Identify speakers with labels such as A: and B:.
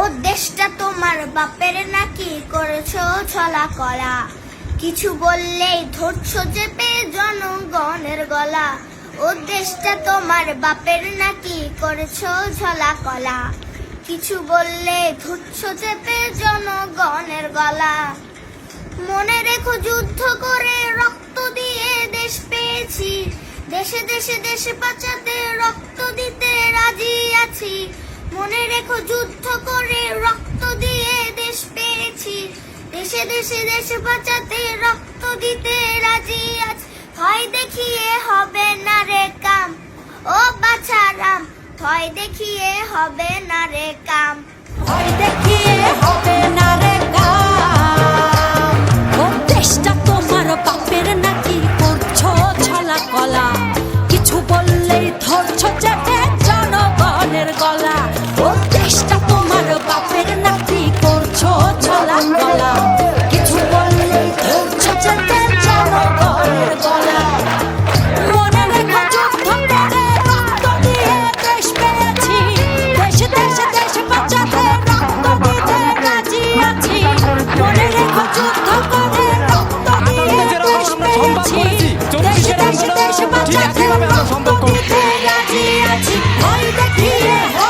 A: ও দেশটা তোমার বাপের নাকি করেছ ছলা কলা কিছু বললেই ধরছো চেপে জনগণের গলা। ও দেশটা তোমার বাপের নাকি করেছ ঝলা কলা। কিছু বললে ধরছো চেপে জনগণের গলা। মনে রেখো যুদ্ধ করে রক্ত দিয়ে দেশ পেয়েছি। দেশে দেশে দেশে বাঁচাতে রক্ত দিতে রাজি আছি। মনে রেখো যুদ্ধ করে রক্ত দিয়ে দেশ পেয়েছি। দেশে দেশে দেশে বাঁচাতে রক্ত দিতে রাজি আছি ভয় দেখিয়ে হবে না রে কাম। ও বাছারাম ভয় দেখিয়ে হবে না রে কাম।
B: ভয় দেখিয়ে হবে না রে কাম। ও দেশটা তোমার বাপের নাকি করছ ছলা কলা। কিছু বললেই ধরছো চেপে お手がちあちおいでれえ